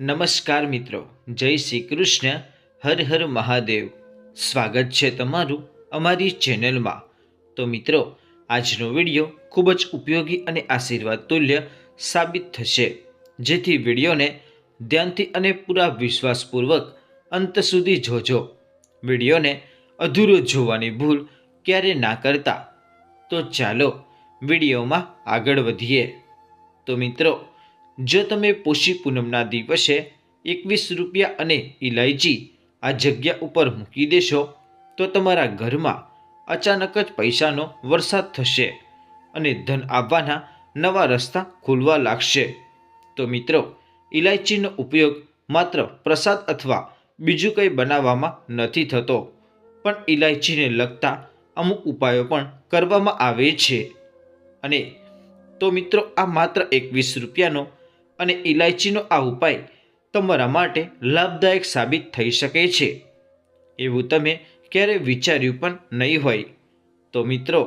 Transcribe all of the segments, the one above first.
નમસ્કાર મિત્રો, જય શ્રી કૃષ્ણ, હર હર મહાદેવ. સ્વાગત છે તમારું અમારી ચેનલમાં. તો મિત્રો, આજનો વીડિયો ખૂબ જ ઉપયોગી અને આશીર્વાદ તુલ્ય સાબિત થશે, જેથી વિડીયોને ધ્યાનથી અને પૂરા વિશ્વાસપૂર્વક અંત સુધી જોજો. વિડીયોને અધૂરો જોવાની ભૂલ ક્યારે ના કરતા? તો ચાલો વિડીયોમાં આગળ વધીએ. તો મિત્રો જો તમે પોષી પૂનમના દિવસે એકવીસ રૂપિયા અને ઇલાયચી આ જગ્યા ઉપર મૂકી દેશો, તો તમારા ઘરમાં અચાનક જ પૈસાનો વરસાદ થશે અને ધન આવવાના નવા રસ્તા ખુલવા લાગશે. તો મિત્રો ઇલાયચીનો ઉપયોગ માત્ર પ્રસાદ અથવા બીજું કંઈ બનાવવામાં નથી થતો, પણ ઇલાયચીને લગતા અમુક ઉપાયો પણ કરવામાં આવે છે. અને તો મિત્રો, આ માત્ર એકવીસ રૂપિયાનો અને ઇલાયચીનો આ ઉપાય તમારા માટે લાભદાયક સાબિત થઈ શકે છે. એવું તમે ક્યારે વિચાર્યું પણ નહીં હોય. તો મિત્રો,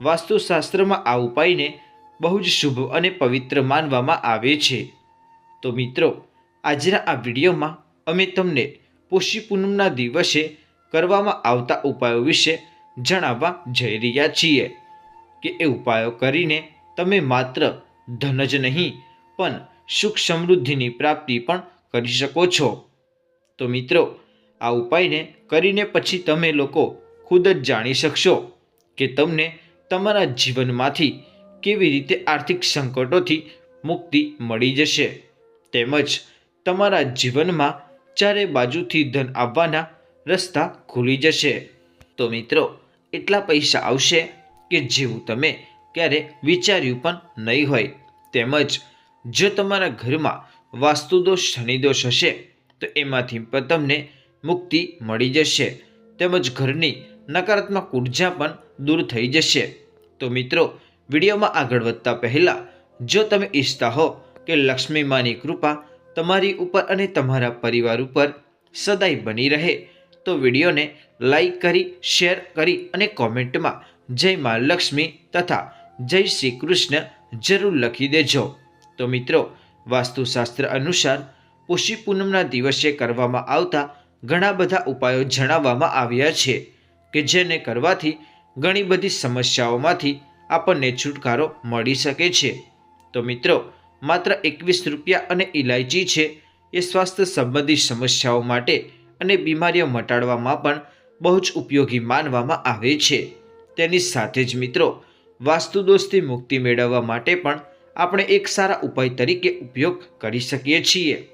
વાસ્તુશાસ્ત્રમાં આ ઉપાયને બહુ જ શુભ અને પવિત્ર માનવામાં આવે છે. તો મિત્રો, આજના આ વિડીયોમાં અમે તમને પોષી પૂનમના દિવસે કરવામાં આવતા ઉપાયો વિશે જણાવવા જઈ રહ્યા છીએ કે એ ઉપાયો કરીને તમે માત્ર ધન જ નહીં, પણ સુખ સમૃદ્ધિની પ્રાપ્તિ પણ કરી શકો છો. તો મિત્રો, આ ઉપાયને કરીને પછી તમે લોકો ખુદ જ જાણી શકશો કે તમને તમારા જીવનમાંથી કેવી રીતે આર્થિક સંકટોથી મુક્તિ મળી જશે. તેમજ તમારા જીવનમાં ચારે બાજુથી ધન આવવાના રસ્તા ખુલી જશે. તો મિત્રો, એટલા પૈસા આવશે કે જેવું તમે ક્યારે વિચાર્યું પણ નહીં હોય. તેમજ જો તમારા ઘરમાં વાસ્તુદોષ શનિદોષ હશે, તો એમાંથી તમને મુક્તિ મળી જશે. તેમજ ઘરની નકારાત્મક ઊર્જા પણ દૂર થઈ જશે. તો મિત્રો, વિડીયોમાં આગળ વધતા પહેલાં, જો તમે ઈચ્છતા હો કે લક્ષ્મી માની કૃપા તમારી ઉપર અને તમારા પરિવાર ઉપર સદાય બની રહે, તો વિડીયોને લાઈક કરી, શેર કરી અને કોમેન્ટમાં જય મા લક્ષ્મી તથા જય શ્રી કૃષ્ણ જરૂર લખી દેજો. તો મિત્રો, વાસ્તુશાસ્ત્ર અનુસાર પુષ્ય પૂનમના દિવસે કરવામાં આવતા ઘણા બધા ઉપાયો જણાવવામાં આવ્યા છે કે જેને કરવાથી ઘણી બધી સમસ્યાઓમાંથી આપણને છુટકારો મળી શકે છે. તો મિત્રો, માત્ર એકવીસ રૂપિયા અને ઇલાયચી છે એ સ્વાસ્થ્ય સંબંધી સમસ્યાઓ માટે અને બીમારીઓ મટાડવામાં પણ બહુ જ ઉપયોગી માનવામાં આવે છે. તેની સાથે જ મિત્રો, વાસ્તુદોષથી મુક્તિ મેળવવા માટે પણ આપણે એક સારા ઉપાય તરીકે ઉપયોગ કરી શકીએ છીએ.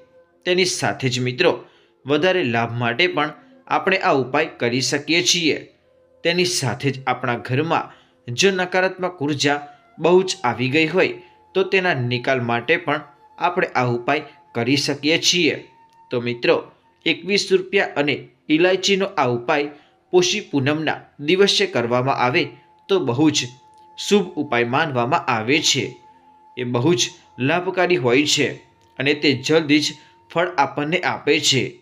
તેની સાથે જ મિત્રો, વધારે લાભ માટે પણ આપણે આ ઉપાય કરી શકીએ છીએ. તેની સાથે જ આપણા ઘરમાં જો નકારાત્મક ઊર્જા બહુ જ આવી ગઈ હોય, તો તેના નિકાલ માટે પણ આપણે આ ઉપાય કરી શકીએ છીએ. તો મિત્રો, એકવીસ રૂપિયા અને ઇલાયચીનો આ ઉપાય પોષી પૂનમના દિવસે કરવામાં આવે તો બહુ જ શુભ ઉપાય માનવામાં આવે છે. એ બહુ જ લાભકારી હોય છે અને તે જલ્દી જ ફળ આપણને આપે છે.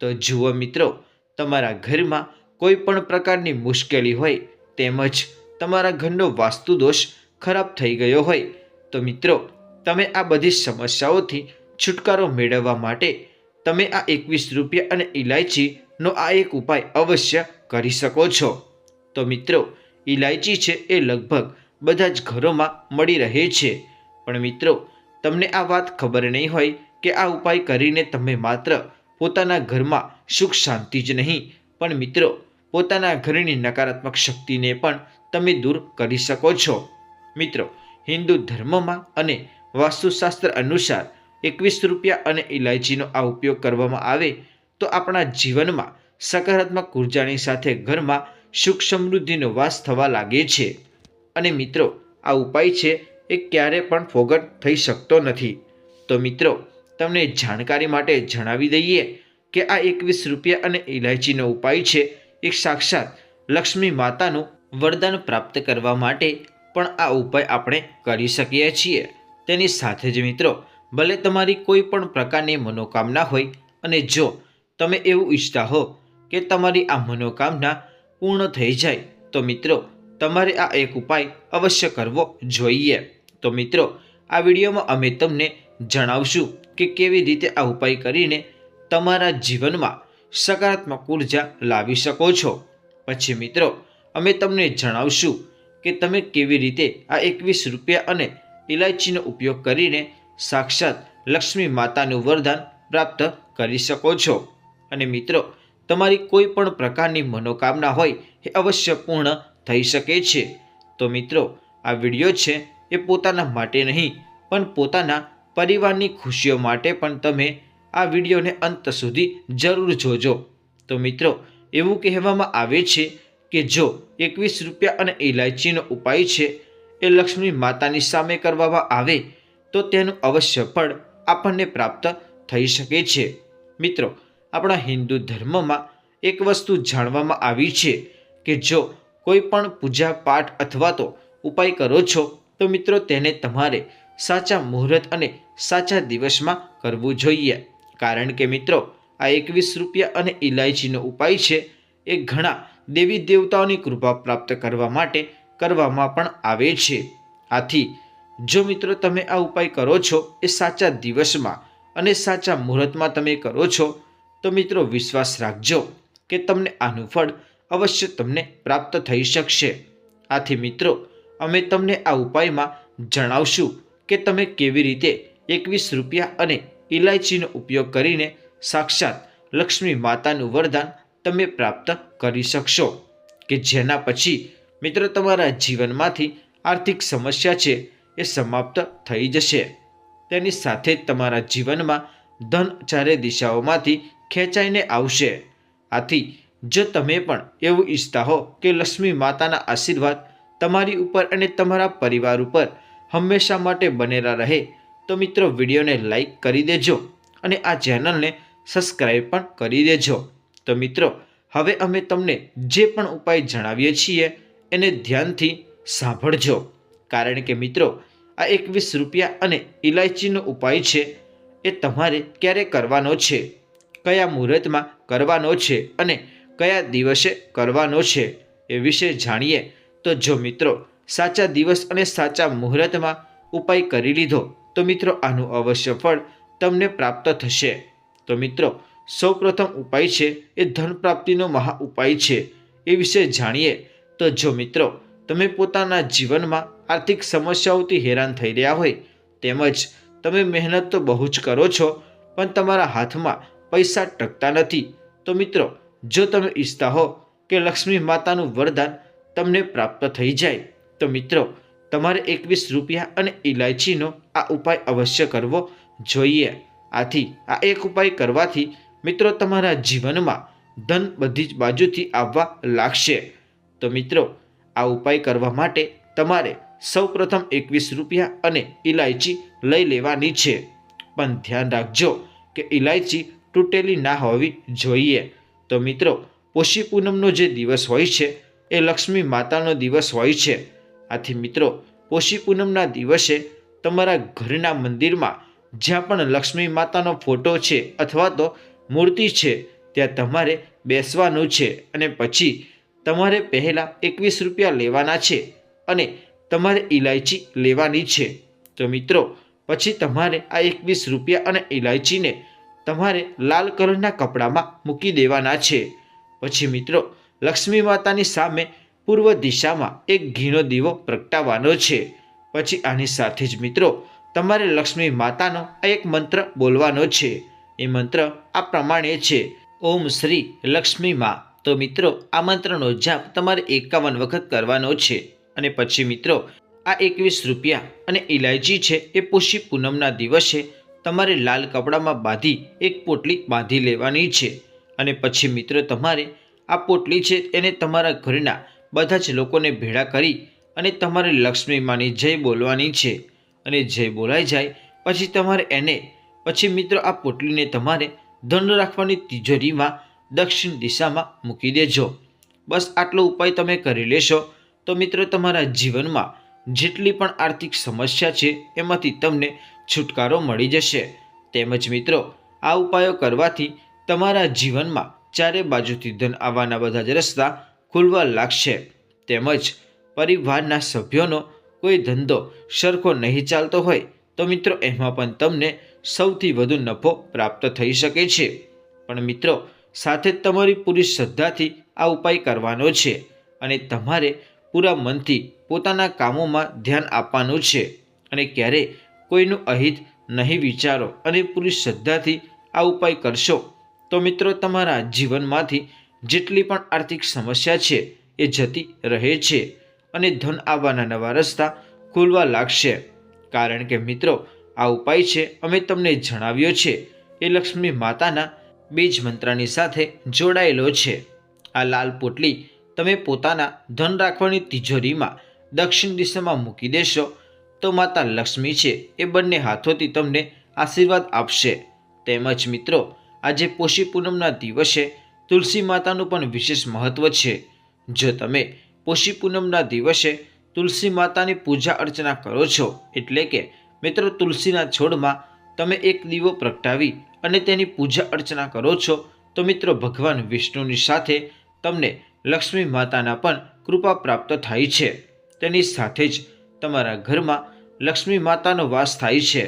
તો જુઓ મિત્રો, તમારા ઘરમાં કોઈ પણ પ્રકારની મુશ્કેલી હોય તેમજ તમારા ઘરનો વાસ્તુદોષ ખરાબ થઈ ગયો હોય, તો મિત્રો, તમે આ બધી સમસ્યાઓથી છુટકારો મેળવવા માટે તમે આ એકવીસ રૂપિયા અને ઇલાયચીનો આ એક ઉપાય અવશ્ય કરી શકો છો. તો મિત્રો ઇલાયચી છે એ લગભગ બધા જ ઘરોમાં મળી રહે છે. પણ મિત્રો, તમને આ વાત ખબર નહીં હોય કે આ ઉપાય કરીને તમે માત્ર પોતાના ઘરમાં સુખ શાંતિ જ નહીં, પણ મિત્રો, પોતાના ઘરની નકારાત્મક શક્તિને પણ તમે દૂર કરી શકો છો. મિત્રો, હિન્દુ ધર્મમાં અને વાસ્તુશાસ્ત્ર અનુસાર એકવીસ રૂપિયા અને ઇલાયચીનો આ ઉપયોગ કરવામાં આવે તો આપણા જીવનમાં સકારાત્મક ઉર્જાની સાથે ઘરમાં સુખ સમૃદ્ધિનો વાસ થવા લાગે છે. અને મિત્રો, આ ઉપાય છે એ ક્યારે પણ ફોગટ થઈ શકતો નથી. તો મિત્રો, તમને જાણકારી માટે જણાવી દઈએ કે આ એકવીસ રૂપિયા અને ઇલાયચીનો ઉપાય છે. એક સાક્ષાત લક્ષ્મી માતાનું વરદાન પ્રાપ્ત કરવા માટે પણ આ ઉપાય આપણે કરી શકીએ છીએ. તેની સાથે જ મિત્રો, ભલે તમારી કોઈ પણ પ્રકારની મનોકામના હોય અને જો તમે એવું ઈચ્છતા હો કે તમારી આ મનોકામના પૂર્ણ થઈ જાય, તો મિત્રો, તમારે આ એક ઉપાય અવશ્ય કરવો જોઈએ. તો મિત્રો, આ વિડીયોમાં અમે તમને જણાવશું કે કેવી રીતે આ ઉપાય કરીને તમારા જીવનમાં સકારાત્મક ઊર્જા લાવી શકો છો. પછી મિત્રો, અમે તમને જણાવશું કે તમે કેવી રીતે આ એકવીસ રૂપિયા અને ઇલાયચીનો ઉપયોગ કરીને સાક્ષાત લક્ષ્મી માતાનું વરદાન પ્રાપ્ત કરી શકો છો. અને મિત્રો, તમારી કોઈ પણ પ્રકારની મનોકામના હોય એ અવશ્ય પૂર્ણ થઈ શકે છે. તો મિત્રો, આ વીડિયો છે એ પોતાના માટે નહીં, પણ પોતાના પરિવારની ખુશીઓ માટે પણ તમે આ વિડીયોને અંત સુધી જરૂર જોજો. તો મિત્રો, એવું કહેવામાં આવે છે કે જો એકવીસ રૂપિયા અને ઇલાયચીનો ઉપાય છે, એ લક્ષ્મી માતાની સામે કરવામાં આવે, તો તેનું અવશ્ય ફળ આપણને પ્રાપ્ત થઈ શકે છે. મિત્રો, આપણા હિન્દુ ધર્મમાં એક વસ્તુ જાણવામાં આવી છે કે જો કોઈ પણ પૂજા પાઠ અથવા તો ઉપાય કરો છો તો મિત્રો તેને તમારે સાચા મુહૂર્ત અને સાચા દિવસમાં કરવું જોઈએ. કારણ કે મિત્રો, આ એકવીસ રૂપિયા અને ઇલાયચીનો ઉપાય છે, એ ઘણા દેવી દેવતાઓની કૃપા પ્રાપ્ત કરવા માટે કરવામાં પણ આવે છે. આથી, જો મિત્રો તમે આ ઉપાય કરો છો, એ સાચા દિવસમાં અને સાચા મુહૂર્તમાં તમે કરો છો, તો મિત્રો વિશ્વાસ રાખજો કે તમને આનું ફળ અવશ્ય તમને પ્રાપ્ત થઈ શકશે. આથી મિત્રો અમે તમને આ ઉપાયમાં જણાવશું કે તમે કેવી રીતે એકવીસ રૂપિયા અને ઇલાયચીનો ઉપયોગ કરીને સાક્ષાત લક્ષ્મી માતાનું વરદાન તમે પ્રાપ્ત કરી શકશો. કે જેના પછી, મિત્રો, તમારા જીવનમાંથી આર્થિક સમસ્યા છે એ સમાપ્ત થઈ જશે. તેની સાથે જ તમારા જીવનમાં ધન ચારે દિશાઓમાંથી ખેંચાઈને આવશે. આથી, જો તમે પણ એવું ઈચ્છતા હો કે લક્ષ્મી માતાના આશીર્વાદ તમારી ઉપર અને તમારા પરિવાર ઉપર હંમેશા માટે બનેલા રહે. તો મિત્રો, વિડીયોને લાઈક કરી દેજો અને આ ચેનલને સબસ્ક્રાઈબ પણ કરી દેજો. તો મિત્રો, હવે અમે તમને જે પણ ઉપાય જણાવીએ છીએ, એને ધ્યાનથી સાંભળજો. કારણ કે મિત્રો, આ એકવીસ રૂપિયા અને ઇલાયચીનો ઉપાય છે, એ તમારે ક્યારે કરવાનો છે? કયા મુહૂર્તમાં કરવાનો છે? અને કયા દિવસે કરવાનો છે? એ વિશે જાણીએ. તો જો મિત્રો, સાચા દિવસ અને સાચા મુહૂર્તમાં ઉપાય કરી લીધો, તો મિત્રો આનું અવશ્ય ફળ તમને પ્રાપ્ત થશે. તો મિત્રો, સૌપ્રથમ ઉપાય છે એ ધન પ્રાપ્તિનો મહા ઉપાય છે. એ વિશે જાણીએ તો જો મિત્રો, તમે પોતાના જીવનમાં આર્થિક સમસ્યાઓથી હેરાન થઈ રહ્યા હોય, તેમજ તમે મહેનત તો બહુ જ કરો છો, પણ તમારા હાથમાં પૈસા ટકતા નથી, તો મિત્રો, જો તમે ઈચ્છતા હો કે લક્ષ્મી માતાનું વરદાન તમને પ્રાપ્ત થઈ જાય. તો મિત્રો, તમારે એકવીસ રૂપિયા અને ઇલાયચીનો આ ઉપાય અવશ્ય કરવો જોઈએ. આથી આ એક ઉપાય કરવાથી મિત્રો તમારા જીવનમાં ધન બધી જ બાજુથી આવવા લાગશે. તો મિત્રો, આ ઉપાય કરવા માટે તમારે સૌપ્રથમ એકવીસ રૂપિયા અને ઇલાયચી લઈ લેવાની છે. પણ ધ્યાન રાખજો કે ઇલાયચી તૂટેલી ના હોવી જોઈએ. તો મિત્રો, પોષી પૂનમનો જે દિવસ હોય છે એ લક્ષ્મી માતાનો દિવસ હોય છે. આથી મિત્રો, પોષી પૂનમના દિવસે તમારા ઘરના મંદિરમાં જ્યાં પણ લક્ષ્મી માતાનો ફોટો છે અથવા તો મૂર્તિ છે, ત્યાં તમારે બેસવાનું છે અને પછી તમારે પહેલાં એકવીસ રૂપિયા લેવાના છે અને તમારે ઇલાયચી લેવાની છે. તો મિત્રો, પછી તમારે આ એકવીસ રૂપિયા અને ઇલાયચીને તમારે લાલ કલરના કપડામાં મૂકી દેવાના છે. પછી મિત્રો લક્ષ્મી માતાની સામે પૂર્વ દિશામાં એક ઘીનો દીવો પ્રગટાવવાનો છે. પછી આની સાથે જ મિત્રો, તમારે લક્ષ્મી માતાનો આ એક મંત્ર બોલવાનો છે. એ મંત્ર આ પ્રમાણે છે. ઓમ શ્રી લક્ષ્મી માં. તો મિત્રો, આ મંત્રનો જાપ તમારે એકાવન વખત કરવાનો છે. અને પછી મિત્રો, આ એકવીસ રૂપિયા અને ઇલાયચી છે એ પુષી પૂનમના દિવસે તમારે લાલ કપડામાં બાંધી એક પોટલી બાંધી લેવાની છે. અને પછી મિત્રો, તમારે આ પોટલી છે એને તમારા ઘરના બધા જ લોકોને ભેળા કરી અને તમારે લક્ષ્મી માની જય બોલવાની છે. અને જય બોલાઈ જાય, પછી તમારે એને, પછી મિત્રો આ પોટલીને તમારે ધન રાખવાની તિજોરીમાં દક્ષિણ દિશામાં મૂકી દેજો. બસ આટલો ઉપાય તમે કરી લેશો તો મિત્રો તમારા જીવનમાં જેટલી પણ આર્થિક સમસ્યા છે એમાંથી તમને છુટકારો મળી જશે. તેમજ મિત્રો, આ ઉપાયો કરવાથી તમારા જીવનમાં ચારે બાજુથી ધન આવવાના બધા જ રસ્તા ખુલવા લાગશે. તેમજ પરિવારના સભ્યોનો કોઈ ધંધો સરખો નહીં ચાલતો હોય તો મિત્રો એમાં પણ તમને સૌથી વધુ નફો પ્રાપ્ત થઈ શકે છે. પણ મિત્રો, સાથે તમારી પૂરી શ્રદ્ધાથી આ ઉપાય કરવાનો છે અને તમારે પૂરા મનથી પોતાના કામોમાં ધ્યાન આપવાનું છે. અને ક્યારેય કોઈનું અહિત નહીં વિચારો અને પૂરી શ્રદ્ધાથી આ ઉપાય કરશો તો મિત્રો, તમારા જીવનમાંથી જેટલી પણ આર્થિક સમસ્યા છે, એ જતી રહે છે અને ધન આવવાના નવા રસ્તા ખુલવા લાગશે. કારણ કે મિત્રો, આ ઉપાય છે, અમે તમને જણાવ્યો છે, એ લક્ષ્મી માતાના બીજ મંત્રની સાથે જોડાયેલો છે. આ લાલ પોટલી તમે પોતાના ધન રાખવાની તિજોરીમાં દક્ષિણ દિશામાં મૂકી દેશો, તો માતા લક્ષ્મી છે, એ બંને હાથોથી તમને આશીર્વાદ આપશે. તેમજ મિત્રો આજે પોષી પૂનમના દિવસે તુલસી માતાનું પણ વિશેષ મહત્વ છે. જો તમે પોષી પૂનમના દિવસે તુલસી માતાની પૂજા અર્ચના કરો છો, એટલે કે મિત્રો તુલસીના છોડમાં તમે એક દીવો પ્રગટાવી અને તેની પૂજા અર્ચના કરો છો, તો મિત્રો ભગવાન વિષ્ણુની સાથે તમને લક્ષ્મી માતાના પણ કૃપા પ્રાપ્ત થાય છે. તેની સાથે જ તમારા ઘરમાં લક્ષ્મી માતાનો વાસ થાય છે.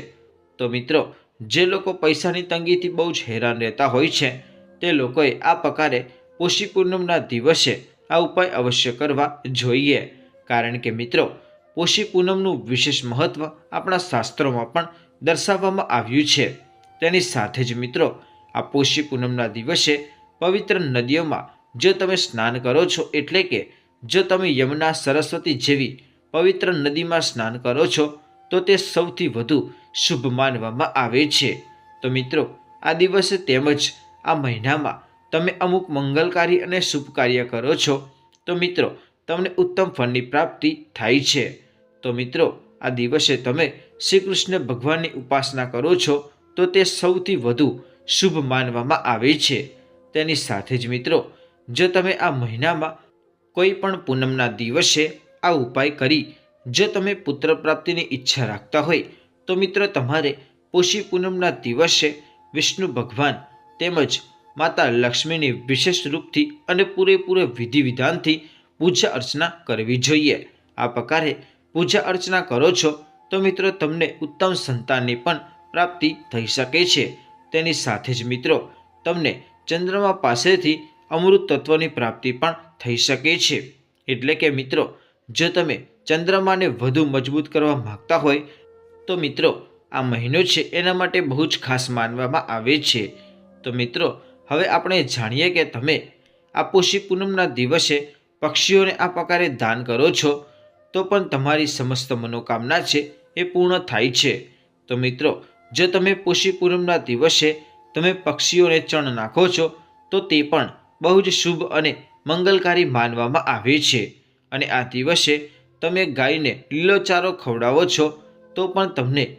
તો મિત્રો જે લોકો પૈસાની તંગીથી બહુ જ હેરાન રહેતા હોય છે, તે લોકોએ આ પ્રકારે પોષી પૂનમના દિવસે આ ઉપાય અવશ્ય કરવા જોઈએ. કારણ કે મિત્રો, પોષી પૂનમનું વિશેષ મહત્વ આપણા શાસ્ત્રોમાં પણ દર્શાવવામાં આવ્યું છે. તેની સાથે જ મિત્રો, આ પોષી પૂનમના દિવસે પવિત્ર નદીઓમાં જો તમે સ્નાન કરો છો એટલે કે જો તમે યમુના સરસ્વતી જેવી પવિત્ર નદીમાં સ્નાન કરો છો, તો તે સૌથી વધુ શુભ માનવામાં આવે છે. તો મિત્રો, આ દિવસે તેમજ આ મહિનામાં તમે અમુક મંગલકારી અને શુભ કાર્ય કરો છો. તો મિત્રો, તમને ઉત્તમ ફળની પ્રાપ્તિ થાય છે. તો મિત્રો, આ દિવસે તમે શ્રી કૃષ્ણ ભગવાનની ઉપાસના કરો છો, તો તે સૌથી વધુ શુભ માનવામાં આવે છે. તેની સાથે જ મિત્રો, જો તમે આ મહિનામાં કોઈ પણ પૂનમના દિવસે આ ઉપાય કરી, જો તમે પુત્ર પ્રાપ્તિની ઈચ્છા રાખતા હોય તો મિત્રો તમારે પોષી પૂનમના દિવસે વિષ્ણુ ભગવાન તેમજ માતા લક્ષ્મીની વિશેષ રૂપથી અને પૂરેપૂરે વિધિ વિધાનથી પૂજા અર્ચના કરવી જોઈએ. આ પ્રકારે પૂજા અર્ચના કરો છો તો મિત્રો તમને ઉત્તમ સંતાનની પણ પ્રાપ્તિ થઈ શકે છે. તેની સાથે જ મિત્રો તમને ચંદ્રમા પાસેથી અમૃત તત્વની પ્રાપ્તિ પણ થઈ શકે છે. એટલે કે મિત્રો, જો તમે ચંદ્રમાને વધુ મજબૂત કરવા માગતા હોય તો મિત્રો, આ મહિનો છે એના માટે બહુ જ ખાસ માનવામાં આવે છે. તો મિત્રો, હવે આપણે જાણીએ કે તમે આ પોષી પૂનમના દિવસે પક્ષીઓને આ પ્રકારે દાન કરો છો, તો પણ તમારી સમસ્ત મનોકામના છે એ પૂર્ણ થાય છે. તો મિત્રો, જો તમે પોષી પૂનમના દિવસે તમે પક્ષીઓને ચણ નાખો છો, તો તે પણ બહુ જ શુભ અને મંગલકારી માનવામાં આવે છે. અને આ દિવસે તમે ગાયને લીલો ચારો ખવડાવો છો તો પણ તમને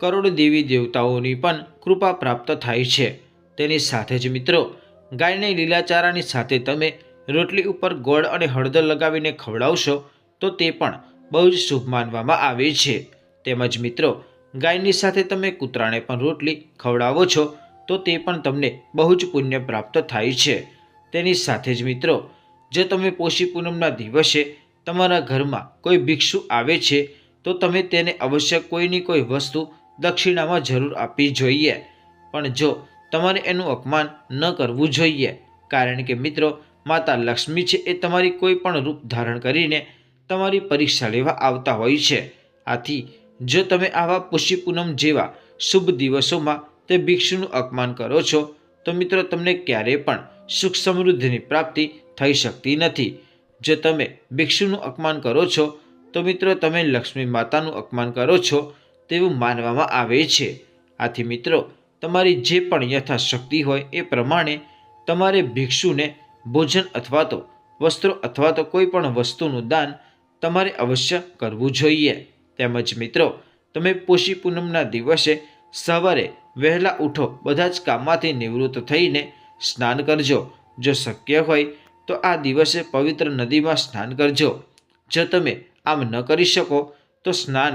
કરોડ દેવી દેવતાઓની પણ કૃપા પ્રાપ્ત થાય છે. તેની સાથે જ મિત્રો, ગાયને લીલાચારાની સાથે તમે રોટલી ઉપર ગોળ અને હળદર લગાવીને ખવડાવશો, તો તે પણ બહુ જ શુભ માનવામાં આવે છે. તેમજ મિત્રો, ગાયની સાથે તમે કૂતરાને પણ રોટલી ખવડાવો છો, તો તે પણ તમને બહુ જ પુણ્ય પ્રાપ્ત થાય છે. તેની સાથે જ મિત્રો, જો તમે પોષી પૂનમના દિવસે તમારા ઘરમાં કોઈ ભિક્ષુ આવે છે તો તમે તેને અવશ્ય કોઈની કોઈ વસ્તુ દક્ષિણામાં જરૂર આપવી જોઈએ. પણ જો તમારે એનું અપમાન ન કરવું જોઈએ, કારણ કે મિત્રો, માતા લક્ષ્મી છે એ તમારી કોઈ પણ રૂપ ધારણ કરીને તમારી પરીક્ષા લેવા આવતા હોય છે. આથી, જો તમે આવા પુષ્ય પૂનમ જેવા શુભ દિવસોમાં તે ભિક્ષુનું અપમાન કરો છો, તો મિત્રો તમને ક્યારેય પણ સુખ સમૃદ્ધિની પ્રાપ્તિ થઈ શકતી નથી. જો તમે ભિક્ષુનું અપમાન કરો છો તો મિત્રો, તમે લક્ષ્મી માતાનું અપમાન કરો છો તેવું માનવામાં આવે છે. આથી મિત્રો, તમારી જે પણ યથાશક્તિ હોય એ પ્રમાણે તમારે ભિક્ષુને ભોજન અથવા તો વસ્ત્રો અથવા તો કોઈ પણ વસ્તુનું દાન તમારે અવશ્ય કરવું જોઈએ. તેમજ મિત્રો, તમે પોષી પૂનમના દિવસે સવારે વહેલા ઉઠો, બધા જ કામમાંથી નિવૃત્ત થઈને સ્નાન કરજો. જો શક્ય હોય તો આ દિવસે પવિત્ર નદીમાં સ્નાન કરજો. જો તમે આમ ન કરી શકો, તો સ્નાન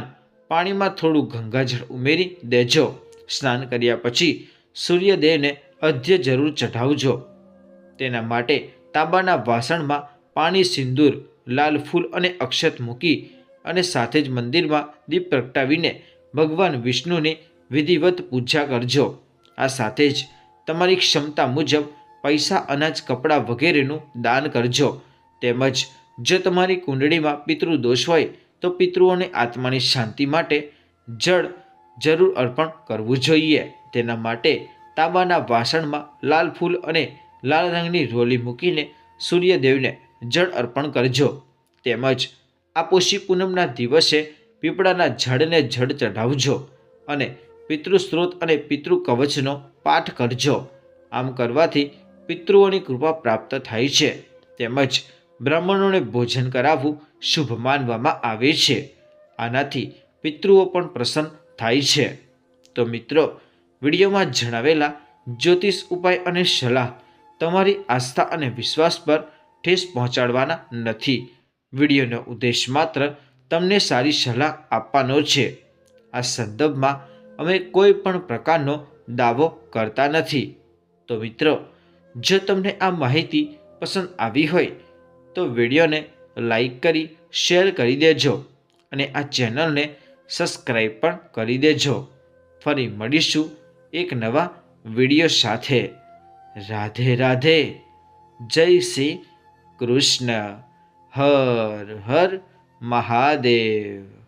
પાણીમાં થોડું ગંગાજળ ઉમેરી દેજો. સ્નાન કર્યા પછી સૂર્યદેવને અધ્ય જરૂર ચઢાવજો. તેના માટે તાંબાના વાસણમાં પાણી સિંદૂર, લાલ ફૂલ અને અક્ષત મૂકી અને સાથે જ મંદિરમાં દીપ પ્રગટાવીને ભગવાન વિષ્ણુની વિધિવત પૂજા કરજો. આ સાથે જ તમારી ક્ષમતા મુજબ પૈસા, અનાજ, કપડાં વગેરેનું દાન કરજો. તેમજ જો તમારી કુંડળીમાં પિતૃદોષ હોય, તો પિતૃઓને આત્માની શાંતિ માટે જળ જરૂર અર્પણ કરવું જોઈએ. તેના માટે તાંબાના વાસણમાં લાલ ફૂલ અને લાલ રંગની રોલી મૂકીને સૂર્યદેવને જળ અર્પણ કરજો. તેમજ આ પોષી પૂનમના દિવસે પીપળાના ઝાડને જળ ચઢાવજો અને પિતૃસ્ત્રોત અને પિતૃ કવચનો પાઠ કરજો. આમ કરવાથી પિતૃઓની કૃપા પ્રાપ્ત થાય છે. તેમજ બ્રાહ્મણોને ભોજન કરાવવું શુભ માનવામાં આવે છે. આનાથી પિતૃઓ પણ પ્રસન્ન થાય છે. તો મિત્રો, વિડીયોમાં જણાવેલા જ્યોતિષ ઉપાય અને સલાહ તમારી આસ્થા અને વિશ્વાસ પર ઠેસ પહોંચાડવાના નથી. વિડીયોનો ઉદ્દેશ માત્ર તમને સારી સલાહ આપવાનો છે. આ સંદર્ભમાં અમે કોઈ પણ પ્રકારનો દાવો કરતા નથી. તો મિત્રો, જો તમને આ માહિતી પસંદ આવી હોય તો વિડીયોને લાઈક કરી, શેર કરી દેજો અને આ ચેનલને સબસ્ક્રાઈબ પણ કરી દેજો. ફરી મળીશું એક નવા વીડિયો સાથે. રાધે રાધે. જય શ્રી કૃષ્ણ. હર હર મહાદેવ.